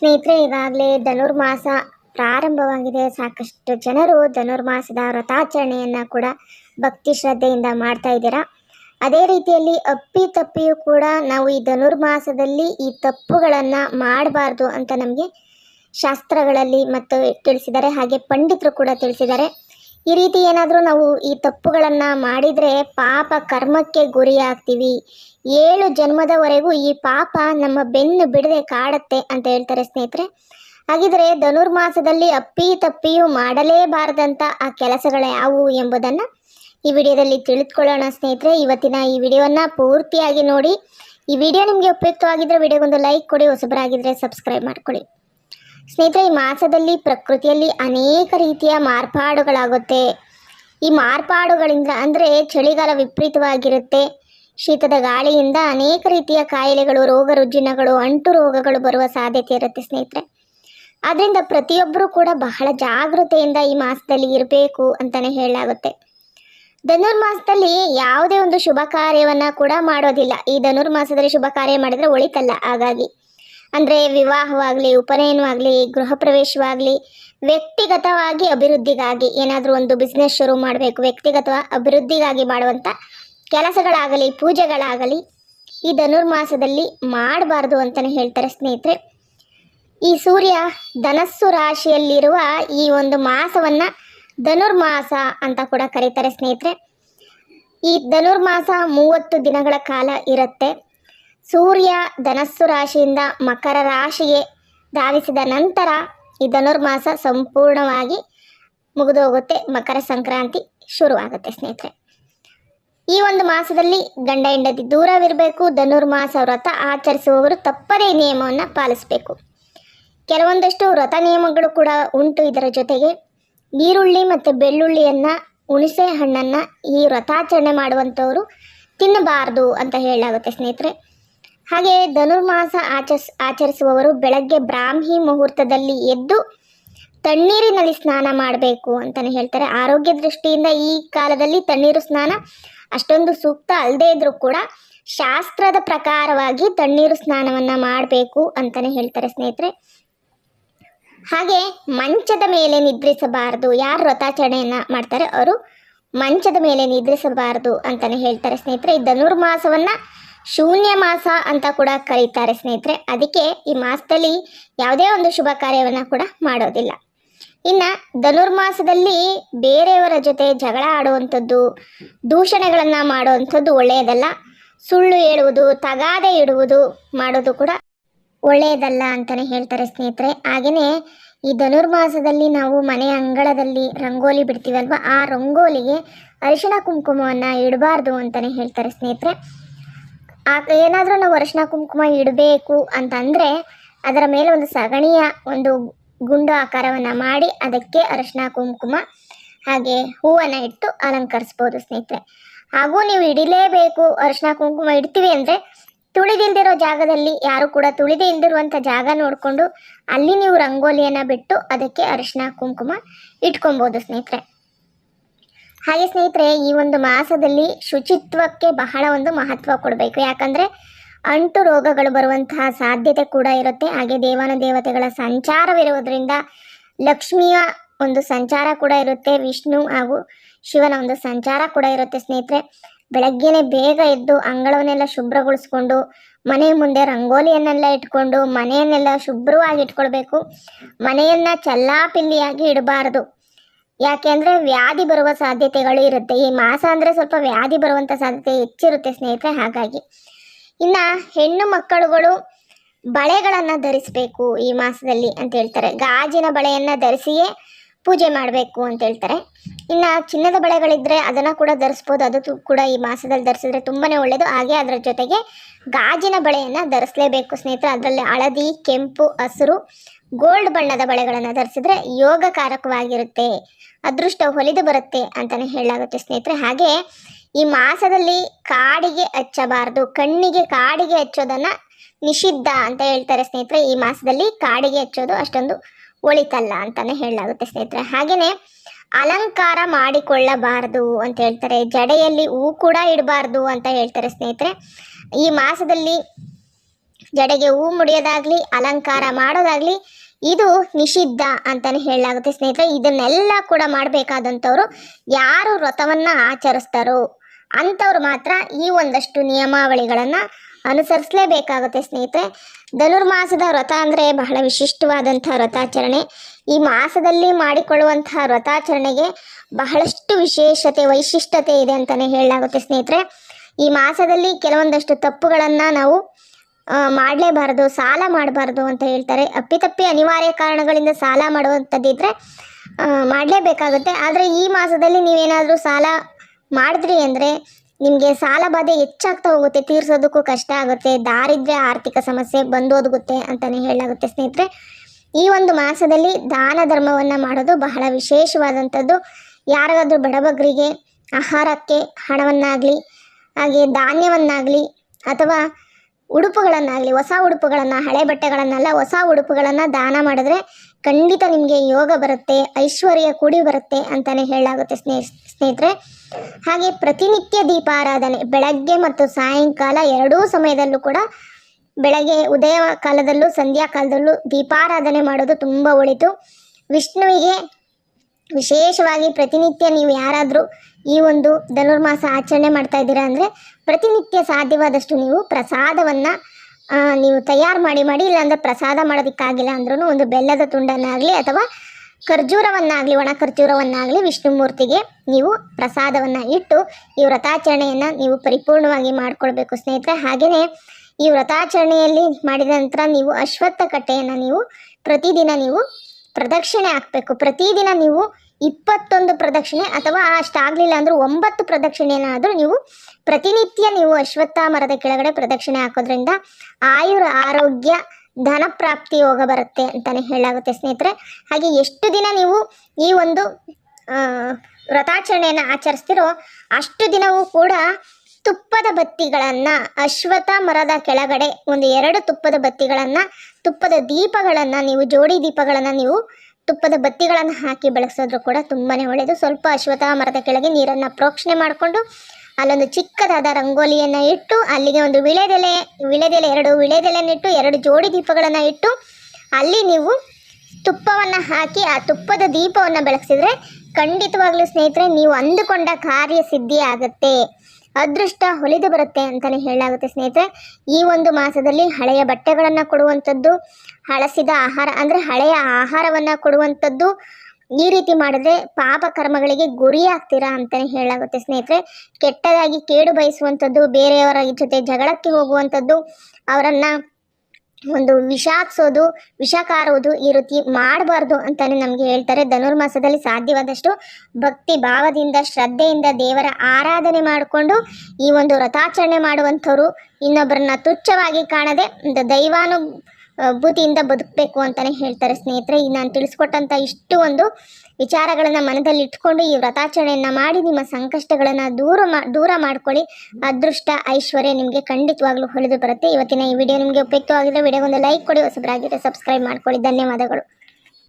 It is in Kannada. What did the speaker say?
ಸ್ನೇಹಿತರೆ ಈಗಾಗಲೇ ಧನುರ್ಮಾಸ ಪ್ರಾರಂಭವಾಗಿದೆ. ಸಾಕಷ್ಟು ಜನರು ಧನುರ್ಮಾಸದ ವ್ರತಾಚರಣೆಯನ್ನು ಕೂಡ ಭಕ್ತಿ ಶ್ರದ್ಧೆಯಿಂದ ಮಾಡ್ತಾ ಇದ್ದೀರಾ? ಅದೇ ರೀತಿಯಲ್ಲಿ ಅಪ್ಪಿ ತಪ್ಪಿಯೂ ಕೂಡ ನಾವು ಈ ಧನುರ್ಮಾಸದಲ್ಲಿ ಈ ತಪ್ಪುಗಳನ್ನು ಮಾಡಬಾರ್ದು ಅಂತ ನಮಗೆ ಶಾಸ್ತ್ರಗಳಲ್ಲಿ ಮತ್ತು ತಿಳಿಸಿದ್ದಾರೆ. ಹಾಗೆ ಪಂಡಿತರು ಕೂಡ ತಿಳಿಸಿದ್ದಾರೆ. ಈ ರೀತಿ ಏನಾದರೂ ನಾವು ಈ ತಪ್ಪುಗಳನ್ನು ಮಾಡಿದರೆ ಪಾಪ ಕರ್ಮಕ್ಕೆ ಗುರಿಯಾಗ್ತೀವಿ ಏಳು ಜನ್ಮದವರೆಗೂ ಈ ಪಾಪ ನಮ್ಮ ಬೆನ್ನು ಬಿಡದೆ ಕಾಡುತ್ತೆ ಅಂತ ಹೇಳ್ತಾರೆ ಸ್ನೇಹಿತರೆ. ಹಾಗಿದ್ರೆ ಧನುರ್ಮಾಸದಲ್ಲಿ ಅಪ್ಪಿ ತಪ್ಪಿಯೂ ಮಾಡಲೇಬಾರದಂಥ ಆ ಕೆಲಸಗಳು ಯಾವುವು ಎಂಬುದನ್ನು ಈ ವಿಡಿಯೋದಲ್ಲಿ ತಿಳಿದುಕೊಳ್ಳೋಣ ಸ್ನೇಹಿತರೆ. ಇವತ್ತಿನ ಈ ವಿಡಿಯೋವನ್ನು ಪೂರ್ತಿಯಾಗಿ ನೋಡಿ. ಈ ವಿಡಿಯೋ ನಿಮಗೆ ಉಪಯುಕ್ತವಾಗಿದ್ದರೆ ವಿಡಿಯೋಗೊಂದು ಲೈಕ್ ಕೊಡಿ ಹೊಸಬರಾಗಿದ್ದರೆ ಸಬ್ಸ್ಕ್ರೈಬ್ ಮಾಡ್ಕೊಳ್ಳಿ. ಸ್ನೇಹಿತರೆ, ಈ ಮಾಸದಲ್ಲಿ ಪ್ರಕೃತಿಯಲ್ಲಿ ಅನೇಕ ರೀತಿಯ ಮಾರ್ಪಾಡುಗಳಾಗುತ್ತೆ. ಈ ಮಾರ್ಪಾಡುಗಳಿಂದ ಅಂದರೆ ಚಳಿಗಾಲ ವಿಪರೀತವಾಗಿರುತ್ತೆ. ಶೀತದ ಗಾಳಿಯಿಂದ ಅನೇಕ ರೀತಿಯ ಕಾಯಿಲೆಗಳು ರೋಗ ರುಜಿನಗಳು ಅಂಟು ರೋಗಗಳು ಬರುವ ಸಾಧ್ಯತೆ ಇರುತ್ತೆ ಸ್ನೇಹಿತರೆ. ಆದ್ದರಿಂದ ಪ್ರತಿಯೊಬ್ಬರೂ ಕೂಡ ಬಹಳ ಜಾಗೃತೆಯಿಂದ ಈ ಮಾಸದಲ್ಲಿ ಇರಬೇಕು ಅಂತಲೇ ಹೇಳಲಾಗುತ್ತೆ. ಧನುರ್ಮಾಸದಲ್ಲಿ ಯಾವುದೇ ಒಂದು ಶುಭ ಕಾರ್ಯವನ್ನು ಕೂಡ ಮಾಡೋದಿಲ್ಲ. ಈ ಧನುರ್ಮಾಸದಲ್ಲಿ ಶುಭ ಕಾರ್ಯ ಮಾಡಿದರೆ ಒಳಿತಲ್ಲ, ಹಾಗಾಗಿ. ಅಂದರೆ ವಿವಾಹವಾಗಲಿ, ಉಪನಯನವಾಗಲಿ ಗೃಹ ಪ್ರವೇಶವಾಗಲಿ ವ್ಯಕ್ತಿಗತವಾಗಿ ಅಭಿವೃದ್ಧಿಗಾಗಿ ಏನಾದರೂ ಒಂದು ಬಿಸ್ನೆಸ್ ಶುರು ಮಾಡಬೇಕು ವ್ಯಕ್ತಿಗತ ಅಭಿವೃದ್ಧಿಗಾಗಿ ಮಾಡುವಂಥ ಕೆಲಸಗಳಾಗಲಿ, ಪೂಜೆಗಳಾಗಲಿ, ಈ ಧನುರ್ಮಾಸದಲ್ಲಿ ಮಾಡಬಾರ್ದು ಅಂತಲೇ ಹೇಳ್ತಾರೆ ಸ್ನೇಹಿತರೆ. ಈ ಸೂರ್ಯ ಧನಸ್ಸು ರಾಶಿಯಲ್ಲಿರುವ ಈ ಒಂದು ಮಾಸವನ್ನು ಧನುರ್ಮಾಸ ಅಂತ ಕೂಡ ಕರೀತಾರೆ ಸ್ನೇಹಿತರೆ. ಈ ಧನುರ್ಮಾಸ ಮೂವತ್ತು ದಿನಗಳ ಕಾಲ ಇರುತ್ತೆ. ಸೂರ್ಯ ಧನಸ್ಸು ರಾಶಿಯಿಂದ ಮಕರ ರಾಶಿಗೆ ಧಾವಿಸಿದ ನಂತರ ಈ ಧನುರ್ಮಾಸ ಸಂಪೂರ್ಣವಾಗಿ ಮುಗಿದೋಗುತ್ತೆ. ಮಕರ ಸಂಕ್ರಾಂತಿ ಶುರುವಾಗುತ್ತೆ ಸ್ನೇಹಿತರೆ. ಈ ಒಂದು ಮಾಸದಲ್ಲಿ ಗಂಡ ಹೆಂಡತಿ ದೂರವಿರಬೇಕು. ಧನುರ್ಮಾಸ ವ್ರತ ಆಚರಿಸುವವರು ತಪ್ಪದೇ ನಿಯಮವನ್ನು ಪಾಲಿಸಬೇಕು. ಕೆಲವೊಂದಷ್ಟು ವ್ರತ ನಿಯಮಗಳು ಕೂಡ ಉಂಟು. ಇದರ ಜೊತೆಗೆ ಈರುಳ್ಳಿ ಮತ್ತು ಬೆಳ್ಳುಳ್ಳಿಯನ್ನು, ಹುಣಸೆ ಹಣ್ಣನ್ನು ಈ ವ್ರತಾಚರಣೆ ಮಾಡುವಂಥವರು ತಿನ್ನಬಾರ್ದು ಅಂತ ಹೇಳಲಾಗುತ್ತೆ ಸ್ನೇಹಿತರೆ. ಹಾಗೆ ಧನುರ್ಮಾಸ ಆಚರಿಸ್ ಆಚರಿಸುವವರು ಬೆಳಗ್ಗೆ ಬ್ರಾಹ್ಮಿ ಮುಹೂರ್ತದಲ್ಲಿ ಎದ್ದು ತಣ್ಣೀರಿನಲ್ಲಿ ಸ್ನಾನ ಮಾಡಬೇಕು ಅಂತಲೇ ಹೇಳ್ತಾರೆ. ಆರೋಗ್ಯ ದೃಷ್ಟಿಯಿಂದ ಈ ಕಾಲದಲ್ಲಿ ತಣ್ಣೀರು ಸ್ನಾನ ಅಷ್ಟೊಂದು ಸೂಕ್ತ ಅಲ್ಲದೇ ಇದ್ರೂ ಕೂಡ ಶಾಸ್ತ್ರದ ಪ್ರಕಾರವಾಗಿ ತಣ್ಣೀರು ಸ್ನಾನವನ್ನು ಮಾಡಬೇಕು ಅಂತಲೇ ಹೇಳ್ತಾರೆ ಸ್ನೇಹಿತರೆ. ಹಾಗೆ ಮಂಚದ ಮೇಲೆ ನಿದ್ರಿಸಬಾರದು. ಯಾರು ವ್ರತಾಚರಣೆಯನ್ನು ಮಾಡ್ತಾರೆ? ಅವರು ಮಂಚದ ಮೇಲೆ ನಿದ್ರಿಸಬಾರದು ಅಂತಲೇ ಹೇಳ್ತಾರೆ ಸ್ನೇಹಿತರೆ. ಈ ಧನುರ್ಮಾಸವನ್ನು ಶೂನ್ಯ ಮಾಸ ಅಂತ ಕೂಡ ಕರೀತಾರೆ ಸ್ನೇಹಿತರೆ. ಅದಕ್ಕೆ ಈ ಮಾಸದಲ್ಲಿ ಯಾವುದೇ ಒಂದು ಶುಭ ಕಾರ್ಯವನ್ನು ಕೂಡ ಮಾಡೋದಿಲ್ಲ. ಇನ್ನು ಧನುರ್ಮಾಸದಲ್ಲಿ ಬೇರೆಯವರ ಜೊತೆ ಜಗಳ ಆಡುವಂಥದ್ದು, ದೂಷಣೆಗಳನ್ನು ಮಾಡುವಂಥದ್ದು ಒಳ್ಳೆಯದಲ್ಲ. ಸುಳ್ಳು ಹೇಳುವುದು, ತಗಾದೆ ಇಡುವುದು ಮಾಡೋದು ಕೂಡ ಒಳ್ಳೆಯದಲ್ಲ ಅಂತಲೇ ಹೇಳ್ತಾರೆ ಸ್ನೇಹಿತರೆ. ಹಾಗೆಯೇ ಈ ಧನುರ್ಮಾಸದಲ್ಲಿ ನಾವು ಮನೆ ಅಂಗಳದಲ್ಲಿ ರಂಗೋಲಿ ಬಿಡ್ತೀವಲ್ವ, ಆ ರಂಗೋಲಿಗೆ ಅರಿಶಿಣ ಕುಂಕುಮವನ್ನು ಇಡಬಾರ್ದು ಅಂತಲೇ ಹೇಳ್ತಾರೆ ಸ್ನೇಹಿತರೆ. ಆ, ಏನಾದರೂ ನಾವು ಅರಿಶಿನ ಕುಂಕುಮ ಇಡಬೇಕು ಅಂತಂದರೆ ಅದರ ಮೇಲೆ ಒಂದು ಸಗಣಿಯ ಒಂದು ಗುಂಡು ಆಕಾರವನ್ನು ಮಾಡಿ ಅದಕ್ಕೆ ಅರಶಿನ ಕುಂಕುಮ ಹಾಗೆ ಹೂವನ್ನು ಇಟ್ಟು ಅಲಂಕರಿಸ್ಬೋದು ಸ್ನೇಹಿತರೆ. ಹಾಗೂ ನೀವು ಇಡಲೇಬೇಕು ಅರಶಿನ ಕುಂಕುಮ ಇಡ್ತೀವಿ ಅಂದರೆ ತುಳಿದಿಲ್ದಿರೋ ಜಾಗದಲ್ಲಿ ಯಾರು ಕೂಡ ತುಳಿದೇ ಇಲ್ದಿರುವಂಥ ಜಾಗ ನೋಡಿಕೊಂಡು ಅಲ್ಲಿ ನೀವು ರಂಗೋಲಿಯನ್ನು ಬಿಟ್ಟು ಅದಕ್ಕೆ ಅರಿಶಿಣ ಕುಂಕುಮ ಇಟ್ಕೊಬೋದು ಸ್ನೇಹಿತರೆ. ಹಾಗೆ ಸ್ನೇಹಿತರೆ, ಈ ಒಂದು ಮಾಸದಲ್ಲಿ ಶುಚಿತ್ವಕ್ಕೆ ಬಹಳ ಒಂದು ಮಹತ್ವ ಕೊಡಬೇಕು. ಯಾಕಂದರೆ ಅಂಟು ರೋಗಗಳು ಬರುವಂತಹ ಸಾಧ್ಯತೆ ಕೂಡ ಇರುತ್ತೆ. ಹಾಗೆ ದೇವಾನ ದೇವತೆಗಳ ಸಂಚಾರವಿರುವುದರಿಂದ ಲಕ್ಷ್ಮಿಯ ಒಂದು ಸಂಚಾರ ಕೂಡ ಇರುತ್ತೆ. ವಿಷ್ಣು ಹಾಗೂ ಶಿವನ ಒಂದು ಸಂಚಾರ ಕೂಡ ಇರುತ್ತೆ ಸ್ನೇಹಿತರೆ. ಬೆಳಗ್ಗೆನೆ ಬೇಗ ಎದ್ದು ಅಂಗಳವನ್ನೆಲ್ಲ ಶುಭ್ರಗೊಳಿಸ್ಕೊಂಡು, ಮನೆ ಮುಂದೆ ರಂಗೋಲಿಯನ್ನೆಲ್ಲ ಇಟ್ಕೊಂಡು, ಮನೆಯನ್ನೆಲ್ಲ ಶುಭ್ರವಾಗಿ ಇಟ್ಕೊಳ್ಬೇಕು. ಮನೆಯನ್ನು ಚಲ್ಲಾಪಿಲ್ಲಿಯಾಗಿ ಇಡಬಾರದು. ಯಾಕೆಂದರೆ ವ್ಯಾಧಿ ಬರುವ ಸಾಧ್ಯತೆಗಳು ಇರುತ್ತೆ. ಈ ಮಾಸ ಅಂದರೆ ಸ್ವಲ್ಪ ವ್ಯಾಧಿ ಬರುವಂಥ ಸಾಧ್ಯತೆ ಹೆಚ್ಚಿರುತ್ತೆ ಸ್ನೇಹಿತರೆ, ಹಾಗಾಗಿ. ಇನ್ನು ಹೆಣ್ಣು ಮಕ್ಕಳುಗಳು ಬಳೆಗಳನ್ನು ಧರಿಸಬೇಕು ಈ ಮಾಸದಲ್ಲಿ ಅಂತ ಹೇಳ್ತಾರೆ. ಗಾಜಿನ ಬಳೆಯನ್ನು ಧರಿಸಿಯೇ ಪೂಜೆ ಮಾಡಬೇಕು ಅಂತ ಹೇಳ್ತಾರೆ. ಇನ್ನು ಚಿನ್ನದ ಬಳೆಗಳಿದ್ದರೆ ಅದನ್ನು ಕೂಡ ಧರಿಸ್ಬೋದು. ಅದು ಕೂಡ ಈ ಮಾಸದಲ್ಲಿ ಧರಿಸಿದ್ರೆ ತುಂಬಾ ಒಳ್ಳೆಯದು ಹಾಗೆ ಅದರ ಜೊತೆಗೆ ಗಾಜಿನ ಬಳೆಯನ್ನು ಧರಿಸಲೇಬೇಕು ಸ್ನೇಹಿತರೆ. ಅದರಲ್ಲಿ ಹಳದಿ, ಕೆಂಪು, ಹಸಿರು, ಗೋಲ್ಡ್ ಬಣ್ಣದ ಬಳೆಗಳನ್ನು ಧರಿಸಿದ್ರೆ ಯೋಗಕಾರಕವಾಗಿರುತ್ತೆ. ಅದೃಷ್ಟ ಹೊಲಿದು ಬರುತ್ತೆ ಅಂತಲೇ ಹೇಳಲಾಗುತ್ತೆ ಸ್ನೇಹಿತರೆ. ಹಾಗೆ ಈ ಮಾಸದಲ್ಲಿ ಕಾಡಿಗೆ ಹಚ್ಚಬಾರ್ದು. ಕಣ್ಣಿಗೆ ಕಾಡಿಗೆ ಹಚ್ಚೋದನ್ನು ನಿಷಿದ್ಧ ಅಂತ ಹೇಳ್ತಾರೆ ಸ್ನೇಹಿತರೆ. ಈ ಮಾಸದಲ್ಲಿ ಕಾಡಿಗೆ ಹಚ್ಚೋದು ಅಷ್ಟೊಂದು ಒಳಿತಲ್ಲ ಅಂತಾನೆ ಹೇಳಲಾಗುತ್ತೆ ಸ್ನೇಹಿತರೆ. ಹಾಗೆಯೇ ಅಲಂಕಾರ ಮಾಡಿಕೊಳ್ಳಬಾರದು ಅಂತ ಹೇಳ್ತಾರೆ. ಜಡೆಯಲ್ಲಿ ಹೂ ಕೂಡ ಇಡಬಾರ್ದು ಅಂತ ಹೇಳ್ತಾರೆ ಸ್ನೇಹಿತರೆ. ಈ ಮಾಸದಲ್ಲಿ ಜಡೆಗೆ ಹೂ ಮುಡಿಯೋದಾಗ್ಲಿ, ಅಲಂಕಾರ ಮಾಡೋದಾಗ್ಲಿ ಇದು ನಿಷಿದ್ಧ ಅಂತಾನೆ ಹೇಳಲಾಗುತ್ತೆ ಸ್ನೇಹಿತರೆ. ಇದನ್ನೆಲ್ಲ ಕೂಡ ಮಾಡಬೇಕಾದಂಥವ್ರು ಯಾರು ವ್ರತವನ್ನು ಆಚರಿಸ್ತಾರೋ ಅಂಥವ್ರು ಮಾತ್ರ ಈ ಒಂದಷ್ಟು ನಿಯಮಾವಳಿಗಳನ್ನು ಅನುಸರಿಸಲೇಬೇಕಾಗುತ್ತೆ ಸ್ನೇಹಿತರೆ. ಧನುರ್ಮಾಸದ ವ್ರತ ಅಂದರೆ ಬಹಳ ವಿಶಿಷ್ಟವಾದಂಥ ವ್ರತಾಚರಣೆ. ಈ ಮಾಸದಲ್ಲಿ ಮಾಡಿಕೊಳ್ಳುವಂತಹ ವ್ರತಾಚರಣೆಗೆ ಬಹಳಷ್ಟು ವಿಶೇಷತೆ, ವೈಶಿಷ್ಟ್ಯತೆ ಇದೆ ಅಂತಲೇ ಹೇಳಲಾಗುತ್ತೆ ಸ್ನೇಹಿತರೆ. ಈ ಮಾಸದಲ್ಲಿ ಕೆಲವೊಂದಷ್ಟು ತಪ್ಪುಗಳನ್ನು ನಾವು ಮಾಡಲೇಬಾರದು, ಸಾಲ ಮಾಡಬಾರ್ದು ಅಂತ ಹೇಳ್ತಾರೆ. ಅಪ್ಪಿತಪ್ಪಿ ಅನಿವಾರ್ಯ ಕಾರಣಗಳಿಂದ ಸಾಲ ಮಾಡುವಂಥದ್ದಿದ್ರೆ ಮಾಡಲೇಬೇಕಾಗುತ್ತೆ. ಆದರೆ ಈ ಮಾಸದಲ್ಲಿ ನೀವೇನಾದರೂ ಸಾಲ ಮಾಡಿದ್ರಿ ಅಂದರೆ ನಿಮಗೆ ಸಾಲ ಬಾಧೆ ಹೆಚ್ಚಾಗ್ತಾ ಹೋಗುತ್ತೆ, ತೀರ್ಸೋದಕ್ಕೂ ಕಷ್ಟ ಆಗುತ್ತೆ ದಾರಿದ್ರ್ಯ ಆರ್ಥಿಕ ಸಮಸ್ಯೆ ಬಂದು ಒದಗುತ್ತೆ ಅಂತಲೇ ಹೇಳಲಾಗುತ್ತೆ ಸ್ನೇಹಿತರೆ. ಈ ಒಂದು ಮಾಸದಲ್ಲಿ ದಾನ ಧರ್ಮವನ್ನು ಮಾಡೋದು ಬಹಳ ವಿಶೇಷವಾದಂಥದ್ದು. ಯಾರಿಗಾದ್ರೂ ಬಡಬಗ್ರಿಗೆ ಆಹಾರಕ್ಕೆ ಹಣವನ್ನಾಗಲಿ, ಹಾಗೆ ಧಾನ್ಯವನ್ನಾಗಲಿ ಅಥವಾ ಉಡುಪುಗಳನ್ನಾಗಲಿ, ಹೊಸ ಉಡುಪುಗಳನ್ನು, ಹಳೆ ಬಟ್ಟೆಗಳನ್ನೆಲ್ಲ ಹೊಸ ಉಡುಪುಗಳನ್ನು ದಾನ ಮಾಡಿದ್ರೆ ಖಂಡಿತ ನಿಮಗೆ ಯೋಗ ಬರುತ್ತೆ, ಐಶ್ವರ್ಯ ಕೂಡಿ ಬರುತ್ತೆ ಅಂತಲೇ ಹೇಳಲಾಗುತ್ತೆ ಸ್ನೇಹ, ಸ್ನೇಹಿತರೆ. ಹಾಗೆ ಪ್ರತಿನಿತ್ಯ ದೀಪಾರಾಧನೆ, ಬೆಳಗ್ಗೆ ಮತ್ತು ಸಾಯಂಕಾಲ ಎರಡೂ ಸಮಯದಲ್ಲೂ ಕೂಡ ಬೆಳಗ್ಗೆ ಉದಯ ಕಾಲದಲ್ಲೂ, ಸಂಧ್ಯಾ ಕಾಲದಲ್ಲೂ ದೀಪಾರಾಧನೆ ಮಾಡೋದು ತುಂಬ ಒಳಿತು. ವಿಷ್ಣುವಿಗೆ ವಿಶೇಷವಾಗಿ ಪ್ರತಿನಿತ್ಯ ನೀವು ಯಾರಾದರೂ ಈ ಒಂದು ಧನುರ್ಮಾಸ ಆಚರಣೆ ಮಾಡ್ತಾ ಇದ್ದೀರಾ ಅಂದರೆ ಪ್ರತಿನಿತ್ಯ ಸಾಧ್ಯವಾದಷ್ಟು ನೀವು ಪ್ರಸಾದವನ್ನು ನೀವು ತಯಾರು ಮಾಡಿ ಮಾಡಿ ಇಲ್ಲಾಂದರೆ ಪ್ರಸಾದ ಮಾಡೋದಕ್ಕಾಗಿಲ್ಲ ಅಂದ್ರೂ ಒಂದು ಬೆಲ್ಲದ ತುಂಡನ್ನಾಗಲಿ ಅಥವಾ ಖರ್ಜೂರವನ್ನಾಗಲಿ, ಒಣ ಖರ್ಜೂರವನ್ನಾಗಲಿ ವಿಷ್ಣು ಮೂರ್ತಿಗೆ ನೀವು ಪ್ರಸಾದವನ್ನು ಇಟ್ಟು ಈ ವ್ರತಾಚರಣೆಯನ್ನು ನೀವು ಪರಿಪೂರ್ಣವಾಗಿ ಮಾಡಿಕೊಳ್ಬೇಕು ಸ್ನೇಹಿತರೆ. ಹಾಗೆಯೇ ಈ ವ್ರತಾಚರಣೆಯಲ್ಲಿ ಮಾಡಿದ ನಂತರ ನೀವು ಅಶ್ವತ್ಥ ಕಟ್ಟೆಯನ್ನು ನೀವು ಪ್ರತಿದಿನ ನೀವು ಪ್ರದಕ್ಷಿಣೆ ಹಾಕಬೇಕು. ಪ್ರತಿದಿನ ನೀವು ಇಪ್ಪತ್ತೊಂದು ಪ್ರದಕ್ಷಿಣೆ ಅಥವಾ ಅಷ್ಟಾಗಲಿಲ್ಲ ಅಂದರೂ ಒಂಬತ್ತು ಪ್ರದಕ್ಷಿಣೆಯನ್ನಾದರೂ ನೀವು ಪ್ರತಿನಿತ್ಯ ನೀವು ಅಶ್ವತ್ಥ ಮರದ ಕೆಳಗಡೆ ಪ್ರದಕ್ಷಿಣೆ ಹಾಕೋದ್ರಿಂದ ಆಯುರ ಆರೋಗ್ಯ, ಧನ ಪ್ರಾಪ್ತಿ ಯೋಗ ಬರುತ್ತೆ ಅಂತಲೇ ಹೇಳಾಗುತ್ತೆ ಸ್ನೇಹಿತರೆ. ಹಾಗೆ ಎಷ್ಟು ದಿನ ನೀವು ಈ ಒಂದು ವ್ರತಾಚರಣೆಯನ್ನು ಆಚರಿಸ್ತಿರೋ ಅಷ್ಟು ದಿನವೂ ಕೂಡ ತುಪ್ಪದ ಬತ್ತಿಗಳನ್ನು ಅಶ್ವತ್ಥ ಮರದ ಕೆಳಗಡೆ ಒಂದು ಎರಡು ತುಪ್ಪದ ಬತ್ತಿಗಳನ್ನು, ತುಪ್ಪದ ದೀಪಗಳನ್ನು ನೀವು, ಜೋಡಿ ದೀಪಗಳನ್ನು ನೀವು ತುಪ್ಪದ ಬತ್ತಿಗಳನ್ನು ಹಾಕಿ ಬೆಳೆಸೋದ್ರೂ ಕೂಡ ತುಂಬಾ ಒಳ್ಳೆಯದು ಸ್ವಲ್ಪ ಅಶ್ವತ್ಥ ಮರದ ಕೆಳಗೆ ನೀರನ್ನು ಪ್ರೋಕ್ಷಣೆ ಮಾಡಿಕೊಂಡು ಅಲ್ಲೊಂದು ಚಿಕ್ಕದಾದ ರಂಗೋಲಿಯನ್ನು ಇಟ್ಟು, ಅಲ್ಲಿಗೆ ಒಂದು ವಿಳೆದೆಲೆ ವಿಳೆದೆಲೆ, ಎರಡು ವಿಳೆದೆಲೆಯನ್ನಿಟ್ಟು ಎರಡು ಜೋಡಿ ದೀಪಗಳನ್ನು ಇಟ್ಟು, ಅಲ್ಲಿ ನೀವು ತುಪ್ಪವನ್ನು ಹಾಕಿ ಆ ತುಪ್ಪದ ದೀಪವನ್ನು ಬೆಳಗಿಸಿದ್ರೆ ಖಂಡಿತವಾಗ್ಲೂ ಸ್ನೇಹಿತರೆ ನೀವು ಅಂದುಕೊಂಡ ಕಾರ್ಯ ಸಿದ್ಧಿ ಆಗುತ್ತೆ. ಅದೃಷ್ಟ ಹೊಲಿದು ಬರುತ್ತೆ ಅಂತಲೇ ಹೇಳಲಾಗುತ್ತೆ ಸ್ನೇಹಿತರೆ. ಈ ಒಂದು ಮಾಸದಲ್ಲಿ ಹಳೆಯ ಬಟ್ಟೆಗಳನ್ನು ಕೊಡುವಂಥದ್ದು, ಹಳಸಿದ ಆಹಾರ, ಅಂದರೆ ಹಳೆಯ ಆಹಾರವನ್ನು ಕೊಡುವಂಥದ್ದು ಈ ರೀತಿ ಮಾಡಿದ್ರೆ ಪಾಪ ಕರ್ಮಗಳಿಗೆ ಗುರಿ ಆಗ್ತೀರಾ ಅಂತಲೇ ಹೇಳಾಗುತ್ತೆ ಸ್ನೇಹಿತರೆ. ಕೆಟ್ಟದಾಗಿ ಕೇಡು ಬಯಸುವಂಥದ್ದು, ಬೇರೆಯವರ ಜೊತೆ ಜಗಳಕ್ಕೆ ಹೋಗುವಂಥದ್ದು, ಅವರನ್ನು ಒಂದು ವಿಷಾಕ್ಸೋದು ವಿಷ ಕಾರುವುದು ಈ ರೀತಿ ಮಾಡಬಾರ್ದು ಅಂತಾನೆ ನಮಗೆ ಹೇಳ್ತಾರೆ. ಧನುರ್ಮಾಸದಲ್ಲಿ ಸಾಧ್ಯವಾದಷ್ಟು ಭಕ್ತಿ ಭಾವದಿಂದ, ಶ್ರದ್ಧೆಯಿಂದ ದೇವರ ಆರಾಧನೆ ಮಾಡಿಕೊಂಡು ಈ ಒಂದು ವ್ರತಾಚರಣೆ ಮಾಡುವಂಥವ್ರು ಇನ್ನೊಬ್ಬರನ್ನ ತುಚ್ಛವಾಗಿ ಕಾಣದೆ ಒಂದು ದೈವಾನು ಭೂತಿಯಿಂದ ಬದುಕಬೇಕು ಅಂತಲೇ ಹೇಳ್ತಾರೆ ಸ್ನೇಹಿತರೆ. ಈ ನಾನು ತಿಳಿಸ್ಕೊಟ್ಟಂಥ ಇಷ್ಟು ಒಂದು ವಿಚಾರಗಳನ್ನು ಮನದಲ್ಲಿ ಇಟ್ಕೊಂಡು ಈ ವ್ರತಾಚರಣೆಯನ್ನು ಮಾಡಿ ನಿಮ್ಮ ಸಂಕಷ್ಟಗಳನ್ನು ದೂರ ಮಾ, ದೂರ ಮಾಡ್ಕೊಳ್ಳಿ. ಅದೃಷ್ಟ, ಐಶ್ವರ್ಯ ನಿಮಗೆ ಖಂಡಿತವಾಗ್ಲೂ ಹೊಳೆದು ಬರುತ್ತೆ. ಇವತ್ತಿನ ಈ ವಿಡಿಯೋ ನಿಮಗೆ ಉಪಯುಕ್ತವಾಗಿದ್ದರೆ ವಿಡಿಯೋಗೊಂದು ಲೈಕ್ ಕೊಡಿ ಹೊಸಬ್ರಾಗಿದ್ದರೆ ಸಬ್ಸ್ಕ್ರೈಬ್ ಮಾಡ್ಕೊಳ್ಳಿ. ಧನ್ಯವಾದಗಳು.